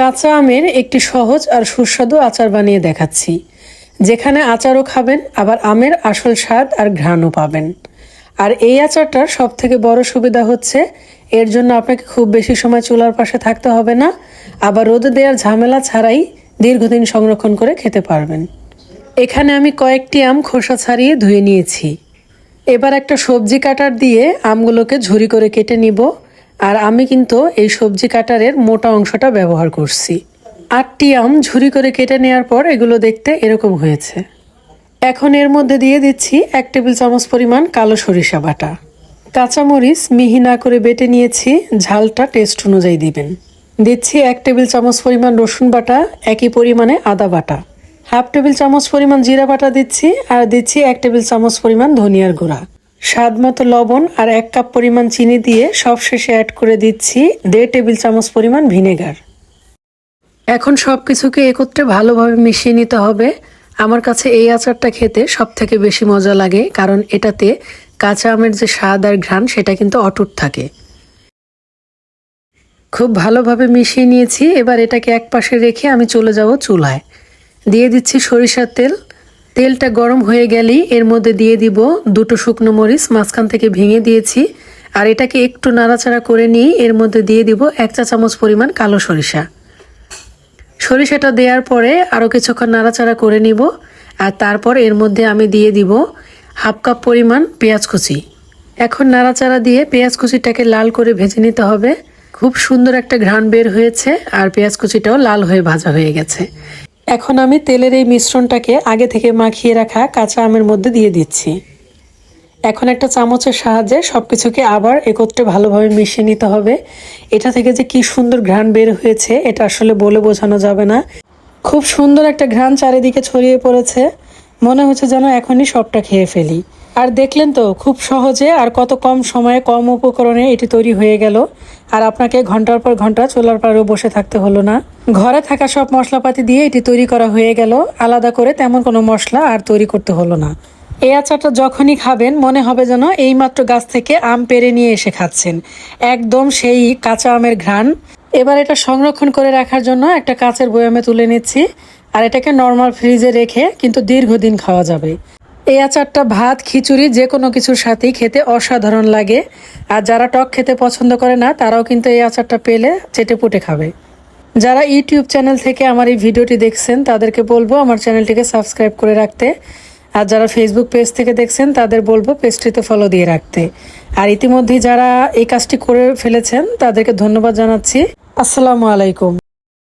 কাঁচা আমের একটি সহজ আর সুস্বাদু আচার বানিয়ে দেখাচ্ছি। যেখানে আচারও খাবেন, আবার আমের আসল স্বাদ আর ঘ্রাণও পাবেন। আর এই আচারটার সব থেকে বড় সুবিধা হচ্ছে, এর জন্য আপনাকে খুব বেশি সময় চুলার পাশে থাকতে হবে না, আবার রোদে দেওয়ার ঝামেলা ছাড়াই দীর্ঘদিন সংরক্ষণ করে খেতে পারবেন। এখানে আমি কয়েকটি আম খোসা ছাড়িয়ে ধুয়ে নিয়েছি। এবার একটা সবজি কাটার দিয়ে আমগুলোকে ঝুরি করে কেটে নিব। আর আমি কিন্তু এই সবজি কাটারের মোটা অংশটা ব্যবহার করছি। আটটি আম ঝুরি করে কেটে নেওয়ার পর এগুলো দেখতে এরকম হয়েছে। এখন এর মধ্যে দিয়ে দিচ্ছি এক টেবিল চামচ পরিমাণ কালো সরিষা বাটা। কাঁচামরিচ মিহি না করে বেটে নিয়েছি, ঝালটা টেস্ট অনুযায়ী দিবেন। দিচ্ছি এক টেবিল চামচ পরিমাণ রসুন বাটা, একই পরিমাণে আদা বাটা। হাফ টেবিল চামচ পরিমাণ জিরা বাটা দিচ্ছি আর দিচ্ছি এক টেবিল চামচ পরিমাণ ধনিয়ার গুঁড়া। স্বাদ মতো লবণ আর এক কাপ পরিমাণ চিনি দিয়ে সব শেষে অ্যাড করে দিচ্ছি দেড় টেবিল চামচ পরিমাণ ভিনেগার। এখন সব কিছুকে একত্রে ভালোভাবে মিশিয়ে নিতে হবে। আমার কাছে এই আচারটা খেতে সব থেকে বেশি মজা লাগে, কারণ এটাতে কাঁচা আমের যে স্বাদ আর ঘ্রাণ, সেটা কিন্তু অটুট থাকে। খুব ভালোভাবে মিশিয়ে নিয়েছি। এবার এটাকে এক পাশে রেখে আমি চলে যাব চুলায়। দিয়ে দিচ্ছি সরিষার তেল। তেলটা গরম হয়ে গেলেই এর মধ্যে দিয়ে দিব দুটো শুকনো মরিচ, মাঝখান থেকে ভেঙে দিয়েছি। আর এটাকে একটু নাড়াচাড়া করে নিয়ে এর মধ্যে দিয়ে দিব এক চা চামচ পরিমাণ কালো সরিষা। সরিষাটা দেওয়ার পরে আরও কিছুক্ষণ নাড়াচাড়া করে নিব। আর তারপর এর মধ্যে আমি দিয়ে দিব হাফ কাপ পরিমাণ পেঁয়াজ কুচি। এখন নাড়াচাড়া দিয়ে পেঁয়াজ কুচিটাকে লাল করে ভেজে নিতে হবে। খুব সুন্দর একটা ঘ্রাণ বের হয়েছে আর পেঁয়াজ কুচিটাও লাল হয়ে ভাজা হয়ে গেছে। এখন আমি তেলের এই মিশ্রণটাকে আগে থেকে মাখিয়ে রাখা কাঁচা আমের মধ্যে দিয়ে দিচ্ছি। এখন একটা চামচের সাহায্যে সব কিছুকে আবার একত্রে ভালোভাবে মিশিয়ে নিতে হবে। এটা থেকে যে কি সুন্দর ঘ্রাণ বের হয়েছে, এটা আসলে বলে বোঝানো যাবে না। খুব সুন্দর একটা ঘ্রাণ চারিদিকে ছড়িয়ে পড়েছে। মনে হচ্ছে যেন এখনই সবটা খেয়ে ফেলি। আর দেখলেন তো, খুব সহজে আর কত কম সময়ে কম উপকরণে এটি তৈরি হয়ে গেল। আর আপনাকে ঘণ্টার পর ঘণ্টা চুলার পাড়েও বসে থাকতে হলো না। ঘরে থাকা সব মশলাপাতি দিয়ে এটি তৈরি করা হয়ে গেল। আলাদা করে তেমন কোনো মশলা আর তৈরি করতে হলো না। এই আচারটা যখনই খাবেন, মনে হবে যেন এইমাত্র গাছ থেকে আম পেরে নিয়ে এসে খাচ্ছেন। একদম সেই কাঁচা আমের ঘ্রাণ। এবার এটা সংরক্ষণ করে রাখার জন্য একটা কাঁচের বয়ামে তুলে নিচ্ছি। আর এটাকে নর্মাল ফ্রিজে রেখে কিন্তু দীর্ঘদিন খাওয়া যাবে। এই আচারটা ভাত, খিচুড়ি, যে কোনো কিছুর সাথেই খেতে অসাধারণ লাগে। আর যারা টক খেতে পছন্দ করে না, তারাও কিন্তু এই আচারটা পেলে চেটে পুটে খাবে। যারা ইউটিউব চ্যানেল থেকে আমার এই ভিডিওটি দেখছেন, তাদেরকে বলব আমার চ্যানেলটিকে সাবস্ক্রাইব করে রাখতে। আর যারা ফেসবুক পেজ থেকে দেখছেন, তাদের বলব পেজটিতে ফলো দিয়ে রাখতে। আর ইতিমধ্যে যারা এই কাজটি করে ফেলেছেন, তাদেরকে ধন্যবাদ জানাচ্ছি। আসসালামু আলাইকুম।